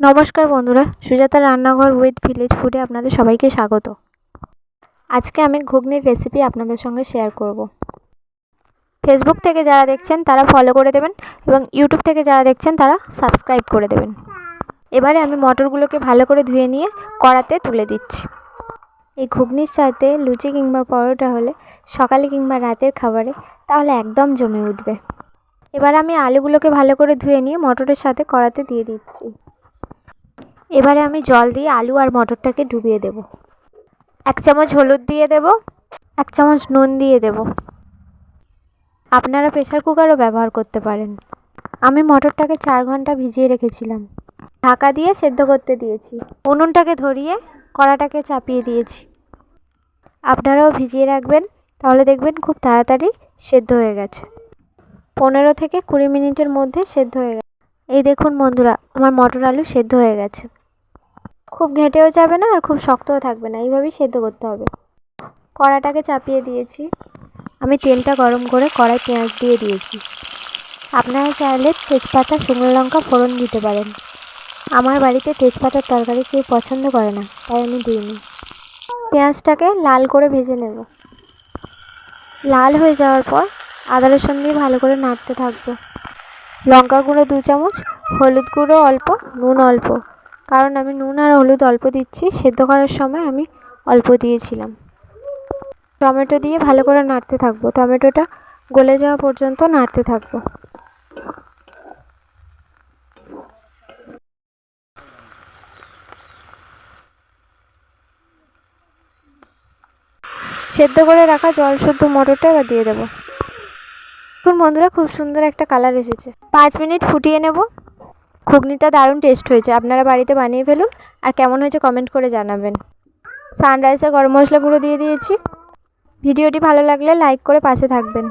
নমস্কার বন্ধুরা সুজাতা রান্নাঘর উইথ ভিলেজ ফুডে আপনাদের সবাইকে স্বাগত। আজকে আমি ঘুগনির রেসিপি আপনাদের সঙ্গে শেয়ার করব। ফেসবুক থেকে যারা দেখছেন, তারা ফলো করে দেবেন এবং ইউটিউব থেকে যারা দেখছেন, তারা সাবস্ক্রাইব করে দেবেন। এবারে আমি মটরগুলোকে ভালো করে ধুয়ে নিয়ে কড়াতে তুলে দিচ্ছি। এই ঘুগনির সাথে লুচি কিংবা পরোটা হলে সকালে কিংবা রাতের খাবারে তাহলে একদম জমে উঠবে। এবার আমি আলুগুলোকে ভালো করে ধুয়ে নিয়ে মটরের সাথে কড়াতে দিয়ে দিচ্ছি। এবারে আমি জল দিয়ে আলু আর মটরটাকে ডুবিয়ে দেব। এক চামচ হলুদ দিয়ে দেব, এক চামচ নুন দিয়ে দেব। আপনারা প্রেসার কুকারও ব্যবহার করতে পারেন। আমি মটরটাকে চার ঘণ্টা ভিজিয়ে রেখেছিলাম। ঢাকা দিয়ে সেদ্ধ করতে দিয়েছি। উনুনটাকে ধরিয়ে কড়াটাকে চাপিয়ে দিয়েছি। আপনারাও ভিজিয়ে রাখবেন, তাহলে দেখবেন খুব তাড়াতাড়ি সেদ্ধ হয়ে গেছে। পনেরো থেকে কুড়ি মিনিটের মধ্যে সেদ্ধ হয়ে গেছে। এই দেখুন বন্ধুরা, আমার মটর আলু সেদ্ধ হয়ে গেছে। খুব ঘেঁটেও যাবে না আর খুব শক্তও থাকবে না। এইভাবেই সেদ্ধ করতে হবে। কড়াটাকে চাপিয়ে দিয়েছি। আমি তেলটা গরম করে কড়াই পেঁয়াজ দিয়ে দিয়েছি। আপনারা চাইলে তেজপাতা, শুকনো লঙ্কা ফোড়ন দিতে পারেন। আমার বাড়িতে তেজপাতার তরকারি কেউ পছন্দ করে না, তাই আমি দিইনি। পেঁয়াজটাকে লাল করে ভেজে নেব। লাল হয়ে যাওয়ার পর আদা, রসুন দিয়ে ভালো করে নাড়তে থাকব। লঙ্কা গুঁড়ো দু চামচ, হলুদ গুঁড়ো অল্প, নুন অল্প। কারণ আমি নুন আর হলুদ অল্প দিচ্ছি, সেদ্ধ করার সময় আমি অল্প দিয়েছিলাম। টমেটো দিয়ে ভালো করে নাড়তে থাকব। টমেটোটা গলে যাওয়া পর্যন্ত নাড়তে থাকব। সেদ্ধ করে রাখা জল শুদ্ধ মটরটা এবার দিয়ে দেবো। দেখুন বন্ধুরা, খুব সুন্দর একটা কালার এসেছে। পাঁচ মিনিট ফুটিয়ে নেব। ঘুগনিটা দারুণ টেস্ট হয়েছে। আপনারা বাড়িতে বানিয়ে ফেলুন আর কেমন হয়েছে কমেন্ট করে জানাবেন। সানরাইসের গরম মশলা গুঁড়ো দিয়ে দিয়েছি। ভিডিওটি ভালো লাগলে লাইক করে পাশে থাকবেন।